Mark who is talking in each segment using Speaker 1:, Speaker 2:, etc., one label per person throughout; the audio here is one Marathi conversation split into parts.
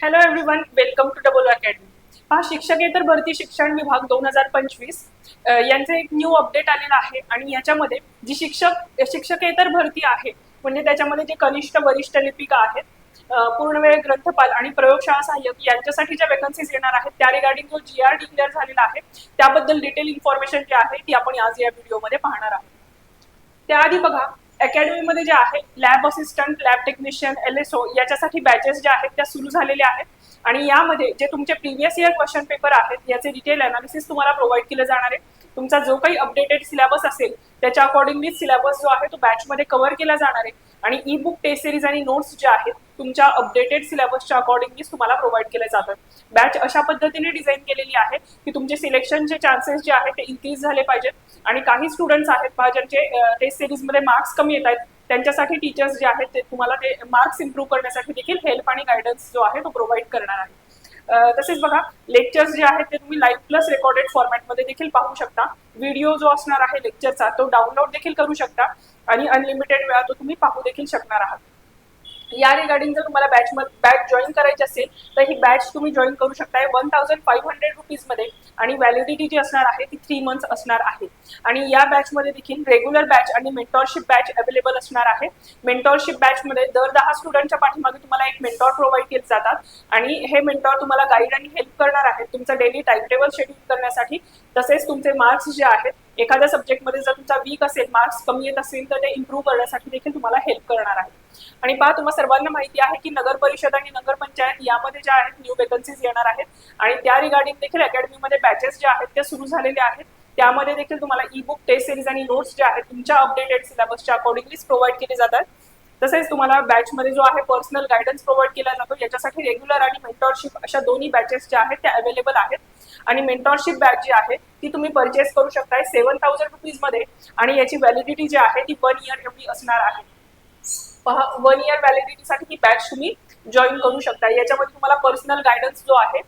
Speaker 1: Hello everyone welcome to Double Academy हा शिक्षकेतर भरती शिक्षण विभाग दोन हजार पंचवीस यांचं एक न्यू अपडेट आलेलं आहे आणि याच्यामध्ये जी शिक्षक शिक्षकेतर भरती आहे म्हणजे त्याच्यामध्ये जे कनिष्ठ वरिष्ठ लिपिका आहेत पूर्णवेळ पूर्ण वेळ ग्रंथपाल आणि प्रयोगशाळा सहाय्यक यांच्यासाठी ज्या वेकन्सीज येणार आहेत त्या रिगार्डिंग जो जी आर डिक्लेअर झालेला आहे त्याबद्दल डिटेल इन्फॉर्मेशन जी आहे ती आपण आज या व्हिडिओमध्ये पाहणार आहोत. त्याआधी बघा अकॅडमीमध्ये जे आहे lab assistant lab technician L S O याच्यासाठी बॅचेस ज्या आहेत त्या सुरू झालेल्या आहेत. आणि यामध्ये जे तुमचे प्रिव्हियस इयर क्वेश्चन पेपर आहेत याचे डिटेल अनालिसिस तुम्हाला प्रोव्हाइड केलं जाणार आहे. तुमचा जो काही अपडेटेड सिलेबस असेल त्याच्या अकॉर्डिंगली सिलेबस जो आहे तो बॅचमध्ये कव्हर केला जाणार आहे. आणि ई बुक टेस्ट सिरीज आणि नोट्स जे आहेत तुमच्या अपडेटेड सिलेबसच्या अकॉर्डिंगलीच तुम्हाला प्रोव्हाइड केले जातात बॅच अशा पद्धतीने डिझाईन केलेली आहे की तुमचे सिलेक्शनचे चान्सेस जे आहेत ते इन्क्रीज झाले पाहिजेत. आणि काही स्टुडंट्स आहेत पहा ज्यांचे टेस्ट सिरीजमध्ये मार्क्स कमी येत आहेत. त्यांच्यासाठी टीचर्स जे आहेत ते तुम्हाला ते मार्क्स इम्प्रूव्ह करण्यासाठी देखील हेल्प आणि गायडन्स जो आहे तो प्रोव्हाइड करणार आहे. तसेच बघा लेक्चर्स जे आहेत ते तुम्ही लाईव्ह प्लस रेकॉर्डेड फॉर्मॅटमध्ये देखील पाहू शकता. व्हिडिओ जो असणार आहे लेक्चरचा तो डाउनलोड देखील करू शकता. आणि अनलिमिटेड वेळा तो तुम्ही पाहू देखील शकणार आहात. या रिगार्डिंग जर तुम्हाला बॅच बॅच जॉईन करायची असेल तर ही बॅच तुम्ही जॉईन करू शकताय वन थाउजंड फाईव्ह हंड्रेड रुपीजमध्ये आणि व्हॅलिडिटी जी असणार आहे ती थ्री मंथ्स असणार आहे. आणि या बॅचमध्ये देखील रेग्युलर बॅच आणि मेंटॉरशिप बॅच अवेलेबल असणार आहे. मेंटॉरशिप बॅचमध्ये दर दहा स्टुडंटच्या पाठीमागे तुम्हाला एक मेंटॉर प्रोव्हाइड केले जातात. आणि हे मेंटॉर तुम्हाला गाईड आणि हेल्प करणार आहेत. तुमचं डेली टाइम टेबल शेड्यूल करण्यासाठी तसेच तुमचे मार्क्स जे आहेत एखाद्या सब्जेक्टमध्ये जर तुमचा वीक असेल मार्क्स कमी येत असेल तर ते इम्प्रूव्ह करण्यासाठी देखील तुम्हाला हेल्प करणार आहे. आणि पहा तुम्हाला सर्वांना माहिती आहे की नगर परिषद आणि नगरपंचायत यामध्ये ज्या आहेत न्यू वेकन्सीज येणार आहेत. आणि त्या रिगार्डिंग देखील अकॅडमीमध्ये बॅचेस ज्या आहेत त्या सुरू झालेल्या आहेत. त्यामध्ये देखील तुम्हाला ई बुक टेस्ट सिरीज आणि नोट्स ज्या आहेत तुमच्या अपडेटेड सिलेबसच्या अकॉर्डिंगलीच प्रोव्हाइड केले जातात. तसेच तुम्हाला बॅचमध्ये जो आहे पर्सनल गायडन्स प्रोव्हाइड केला जातो. याच्यासाठी रेग्युलर आणि मेंटॉरशिप अशा दोन्ही बॅचेस ज्या आहेत त्या अवेलेबल आहेत. आणि मेंटॉरशिप बॅच जी आहे ती तुम्ही परचेस करू शकताय सेव्हन थाउजंड रुपीजमध्ये आणि याची व्हॅलिडिटी जी आहे ती वन इयर एवढी असणार आहे. पहा वन इयर व्हॅलिडिटीसाठी ही बॅच तुम्ही जॉईन करू शकता. याच्यामध्ये तुम्हाला पर्सनल गायडन्स जो आहे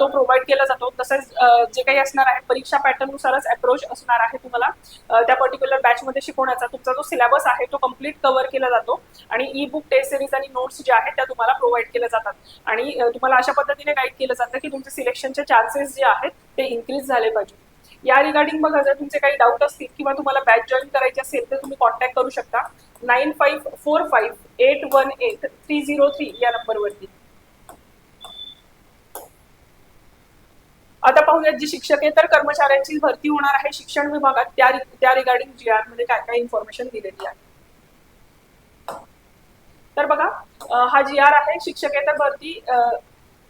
Speaker 1: तो प्रोव्हाइड केला जातो. तसेच जे काही असणार आहे परीक्षा पॅटर्ननुसारच अप्रोच असणार आहे तुम्हाला. त्या पर्टिक्युलर बॅचमध्ये शिकवण्याचा तुमचा जो सिलेबस आहे तो कंप्लीट कव्हर केला जातो. आणि ई बुक टेस्ट सिरीज आणि नोट्स जे आहेत त्या तुम्हाला प्रोव्हाइड केल्या जातात. आणि तुम्हाला अशा पद्धतीने गाईड केलं जातं की तुमचे सिलेक्शनचे चान्सेस जे आहेत ते इन्क्रीज झाले पाहिजे. या रिगार्डिंग बघा जर तुमचे काही डाऊट असतील किंवा तुम्हाला बॅच जॉईन करायची असेल तर तुम्ही कॉन्टॅक्ट करू शकता. Nine five four five eight one eight three zero three या नंबरवरती आता पाहूयात जी शिक्षकेतर कर्मचाऱ्यांची भरती होणार आहे शिक्षण विभागात त्या त्या रिगार्डिंग जी आरमध्ये काय काय इन्फॉर्मेशन दिलेली आहे तर बघा हा जी आर आहे शिक्षकेतर भरती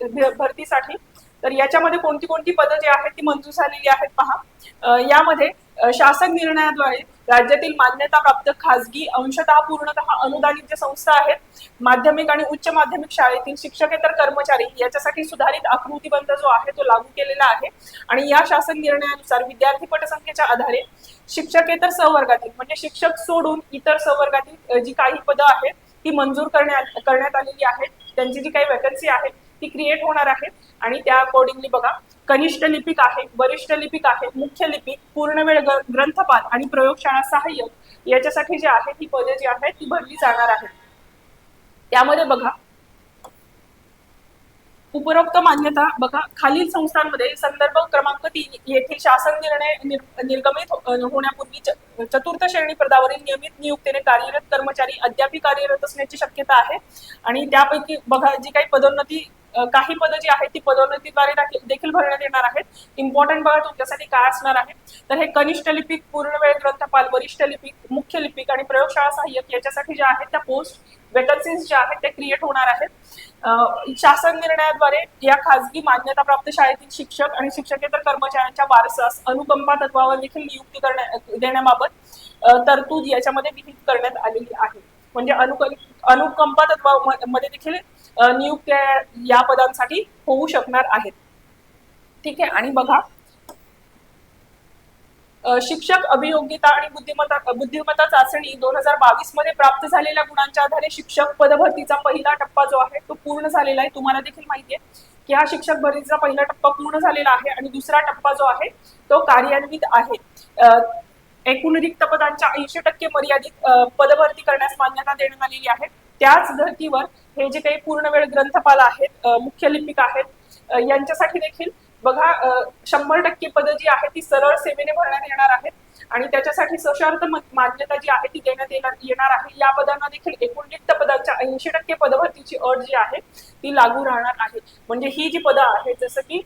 Speaker 1: भरतीसाठी तर याच्यामध्ये कोणती कोणती पदं जी आहेत ती मंजूर झालेली आहेत पहा यामध्ये शासन निर्णयाद्वारे राज्यातील मान्यताप्राप्त खासगी अंशतः पूर्णतः अनुदानित ज्या संस्था आहेत माध्यमिक आणि उच्च माध्यमिक शाळेतील शिक्षकेतर कर्मचारी याच्यासाठी सुधारित आकृतीबंध जो आहे तो लागू केलेला आहे. आणि या शासन निर्णयानुसार विद्यार्थी पटसंख्येच्या आधारे शिक्षकेतर सहवर्गातील म्हणजे शिक्षक सोडून इतर सहवर्गातील जी काही पदं आहेत ती मंजूर करण्यात करण्यात आलेली आहेत. त्यांची जी काही वॅकन्सी आहे ती क्रिएट होणार आहे. आणि त्या अकॉर्डिंगली बघा कनिष्ठ लिपिक आहे वरिष्ठ लिपिक आहे मुख्य लिपिक पूर्ण वेळ ग्रंथपाल आणि प्रयोगशाळा सहाय्यक याच्यासाठी जी आहे ती पदे जी आहेत ती भरली जाणार आहेत. त्यामध्ये बघा उपरोक्त मान्यता बघा खालील संस्थांमध्ये संदर्भ क्रमांक तीन येथील शासन निर्णय निर- निर्गमित हो-, होण्यापूर्वी च- चतुर्थ श्रेणी पदावरील नियमित नियुक्तीने कार्यरत कर्मचारी अद्याप कार्यरत असण्याची शक्यता आहे. आणि त्यापैकी बघा जी काही पदोन्नती काही पदं जी आहेत ती पदोन्नतीद्वारे देखील भरण्यात येणार आहेत. इम्पॉर्टंट बघा तुमच्यासाठी काय असणार आहे. तर हे कनिष्ठ लिपिक पूर्ण वेळ ग्रंथपाल वरिष्ठ लिपिक मुख्य लिपिक आणि प्रयोगशाळा सहाय्यक याच्यासाठी ज्या आहेत त्या पोस्ट वेकन्सीज ज्या आहेत त्या क्रिएट होणार आहेत. शासन निर्णयाद्वारे या खासगी मान्यताप्राप्त शाळेतील शिक्षक आणि शिक्षकेतर कर्मचाऱ्यांच्या वारसास अनुकंपा तत्वावर देखील नियुक्ती करण्या देण्याबाबत तरतूद याच्यामध्ये विहित करण्यात आलेली आहे. म्हणजे अनुकं अनुकंपा तत्वामध्ये देखील नियुक्त्या या पदांसाठी होऊ शकणार आहेत. ठीक आहे? आणि बघा शिक्षक अभियोग्यता आणि बुद्धिमत्ता बुद्धिमत्ता चाचणी दोन हजार बावीसमध्ये प्राप्त झालेल्या गुणांच्या आधारे शिक्षक पदभरतीचा पहिला टप्पा जो आहे तो पूर्ण झालेला आहे. तुम्हाला देखील माहिती आहे की हा शिक्षक भरतीचा पहिला टप्पा पूर्ण झालेला आहे आणि दुसरा टप्पा जो आहे तो कार्यान्वित आहे. एकूण रिक्त पदांच्या ऐंशी टक्के मर्यादित पदभरती करण्यास मान्यता देण्यात आलेली आहे. त्याच धर्तीवर हे जे काही पूर्ण वेळ ग्रंथपाल आहेत मुख्य लिपिक आहेत यांच्यासाठी देखील बघा शंभर टक्के पदं जी आहेत ती सरळ सेवेने भरण्यात येणार आहेत. आणि त्याच्यासाठी सशर्त मान्यता जी आहे ती देण्यात येणार येणार आहे. या पदांना देखील एकूण रिक्त पदांच्या ऐंशी टक्के पदभरतीची अट जी आहे ती लागू राहणार आहे. म्हणजे ही जी पदं आहेत जसं की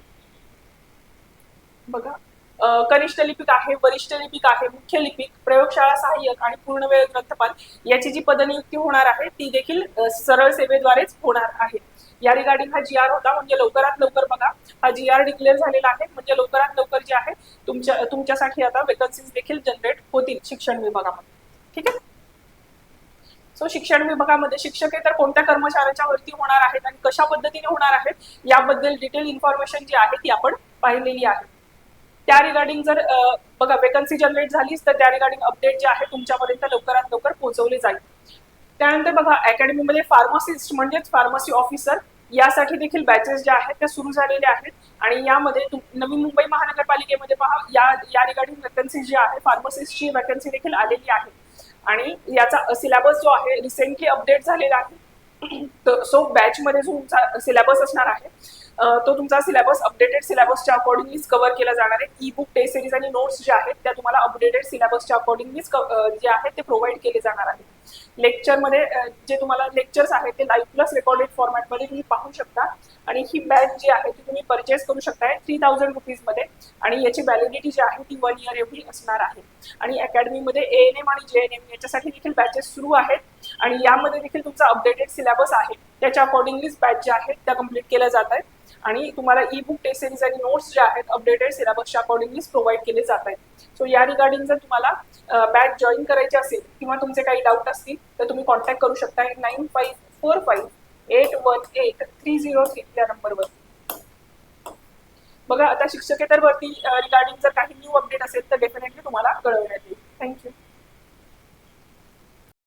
Speaker 1: बघा कनिष्ठ लिपिक आहे वरिष्ठ लिपिक आहे मुख्य लिपिक प्रयोगशाळा सहाय्यक आणि पूर्णवेळ ग्रंथपाल याची जी पदनियुक्ती होणार आहे ती देखील सरळ सेवेद्वारेच होणार आहे. या रिगार्डिंग हा जी आर होता म्हणजे लवकरात लवकर बघा. हा जी आर डिक्लेअर झालेला आहे म्हणजे लवकरात लवकर जे आहे तुमच्या तुमच्यासाठी आता वेकन्सीज देखील जनरेट होतील शिक्षण विभागामध्ये. ठीक आहे? सो शिक्षण विभागामध्ये शिक्षकेतर कोणत्या कर्मचाऱ्याच्या वरती होणार आहेत आणि कशा पद्धतीने होणार आहेत याबद्दल डिटेल इन्फॉर्मेशन जी आहे ती आपण पाहिलेली आहे. त्या रिगार्डिंग जर बघा वेकन्सी जनरेट झालीच तर त्या रिगार्डिंग अपडेट जे आहे तुमच्यापर्यंत लवकरात लवकर पोहोचवले जाईल. त्यानंतर बघा अकॅडमीमध्ये फार्मसिस्ट म्हणजेच फार्मसी ऑफिसर यासाठी देखील बॅचेस ज्या आहेत त्या सुरू झालेल्या आहेत. आणि यामध्ये नवी मुंबई महानगरपालिकेमध्ये पहा या या रिगार्डिंग वेकन्सी जी आहे फार्मसिस्टची वेकन्सी देखील आलेली आहे. आणि याचा सिलेबस जो आहे रिसेंटली अपडेट झालेला आहे. सो बॅच मध्ये जो तुमचा सिलेबस असणार आहे तो तुमचा सिलेबस अपडेटेड सिलेबसच्या अकॉर्डिंगलीच कव्हर केला जाणार आहे. ई बुक टेस्ट सिरीज आणि नोट्स जे आहेत त्या तुम्हाला अपडेटेड सिलेबसच्या अकॉर्डिंगलीच जे आहेत ते प्रोव्हाइड केले जाणार आहेत. लेक्चरमध्ये जे तुम्हाला लेक्चर्स आहेत ते लाईव्ह प्लस रेकॉर्डेड फॉर्मॅटमध्ये तुम्ही पाहू शकता. आणि ही बॅच जी आहे ती तुम्ही परचेस करू शकताय थ्री थाउजंड रुपीजमध्ये आणि याची व्हॅलिडिटी जी आहे ती वन इयर एवढी असणार आहे. आणि अकॅडमीमध्ये ए एन एम आणि जे एन एम याच्यासाठी देखील बॅचेस सुरू आहेत. आणि यामध्ये देखील तुमचा अपडेटेड सिलेबस आहे. त्याच्या अकॉर्डिंगलीच बॅच ज्या आहेत त्या कंप्लीट केल्या जात आहेत. आणि तुम्हाला ई बुक टेस्ट सिरीज आणि नोट्स जे आहेत अपडेटेड सिलेबसच्या अकॉर्डिंगलीच प्रोव्हाइड केले जात आहेत. सो या रिगार्डिंग जर तुम्हाला बॅच जॉईन करायची असेल किंवा तुमचे काही डाऊट असतील तर तुम्ही कॉन्टॅक्ट करू शकता nine five four five eight one eight three zero three या नंबरवर बघा आता शिक्षकेतर वरती रिगार्डिंग जर काही न्यू अपडेट असेल तर डेफिनेटली तुम्हाला कळवण्यात येईल. थँक्यू